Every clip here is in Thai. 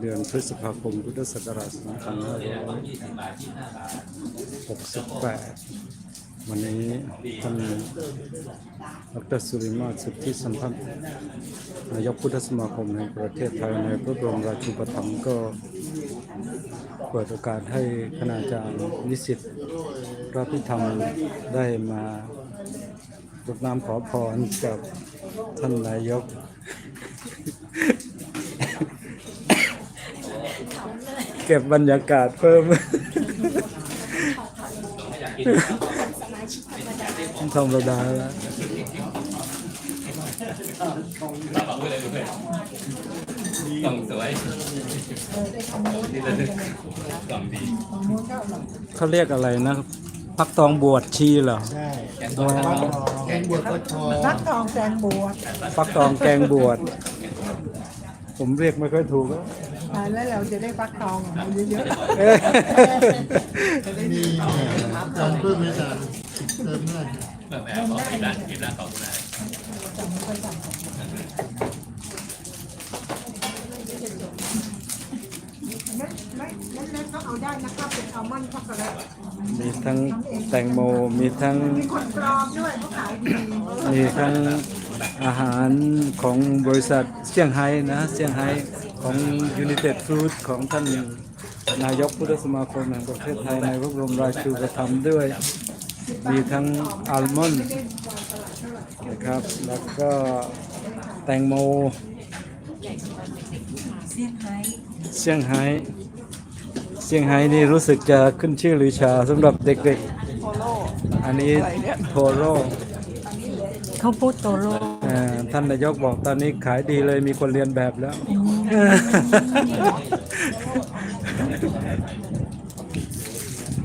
เดือนพฤษภาคมพุทธศักราช2568 วันนี้ท่านดรสุริมาศสุทธิสัมพันธ์นายกพุทธสมาคมแห่งประเทศไทยในพระบรมราชูปถัมภ์ก็เปิดโอกาสให้คณาจารย์นิสิตพระพิธรรมได้มารดน้ำขอพรกับท่านนายก เก็บบรรยากาศเพิ่มธรรมดาแล้วกล่องสวยนี่ระลึกกล่องดีเขาเรียกอะไรนะพักตองบวชชีเหรอ ใช่อ๋อแกงบวชก็ทอฟักทองแกงบวชพักตองแกงบวชผมเรียกไม่ค่อยถูกแล้ว ทานแล้วเราจะได้ฟักทองของเราเยอะเอ้ยมีการเพิ่มในการเติมเงื่อนเมื่อแม่ขอกินร้านกินร้านของคุณนายๆไม่ไม่เล็กๆก็เอาได้นะครับเป็นอัลมอนด์ช็อกโกแลตมีทั้งแตงโม มีทั้ง มีคนปลอมด้วยเขาขายดีมีทั้งอาหารของบริษัทเซี่ยงไฮ้นะ เซี่ยงไฮ้ ของ United Fruit ของท่านนายกพุทธสมาคมแห่งประเทศไทยในพระบรมราชูปถัมภ์ด้วย มีทั้งอัลมอนด์นะครับ แล้วก็แตงโมเซี่ยงไฮ้เซี่ยงไฮ้เซียงไฮ้นี่รู้สึกจะขึ้นชื่อลือชาสำหรับเด็กๆ อันนี้โทโร่เขาพูดโตโร่ ท่านนายกบอกตอนนี้ขายดีเลยมีคนเรียนแบบแล้ว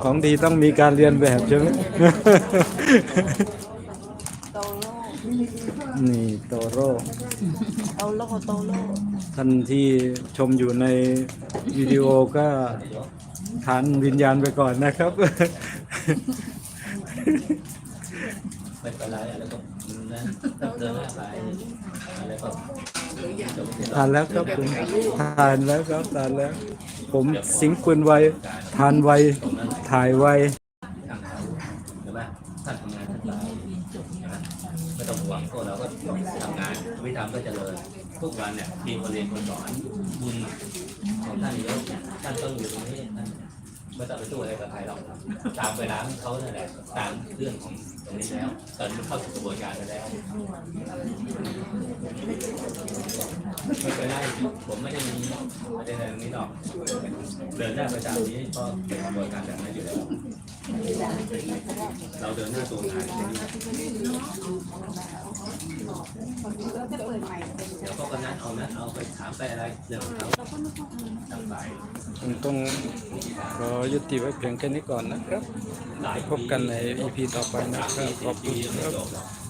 ของดีต้องมีการเรียนแบบใช่ไหมนี่โตโร่โตโร่โตโร่ท่านที่ชมอยู่ในวิดีโอก็ทานวิญญาณไปก่อนนะครับ ไม่เป็นไรอะไรก็ นะถ้าเกินห้าบาทอะไรก็จบที่ทานแล้วครับผมทานแล้วครับทานแล้ว ผมสิงค์ปืนไวทานไวถ่ายไวทางเขาใช่ไหมท่านทำงานท่านตายไม่ต้องห่วงพวกเราก็ทำงานไม่ทำก็เจริญทุกวันเนี่ยมีคนเรียนคนสอนบุญของท่านเยอะท่านต้องอยู่ตรงนี้ ไม่ต้องไปสู้อะไรกับใครหรอกตามเวลาของเขาเนั่นแหละตามเรื่องของตรงนี้แล้ว ตอนนี้เข้าสู่กระบวนการไปแล้ว ไม่เป็นไรผมไม่ได้มีประเด็นอะไรตรงนี้หรอก เดินหน้าไปตามนี้ก็เป็นกระบวนการแบบนั้นอยู่แล้ว เราเดินหน้าตัวงานเดี๋ยวก็นัด เอานัดเอาไปถามไปอะไรเดี๋ยวเขาทำไปผมต้องขอยุติไว้เพียงแค่นี้ก่อนนะครับ พบกันใน EP ต่อไปนะครับ ขอบคุณครับ บ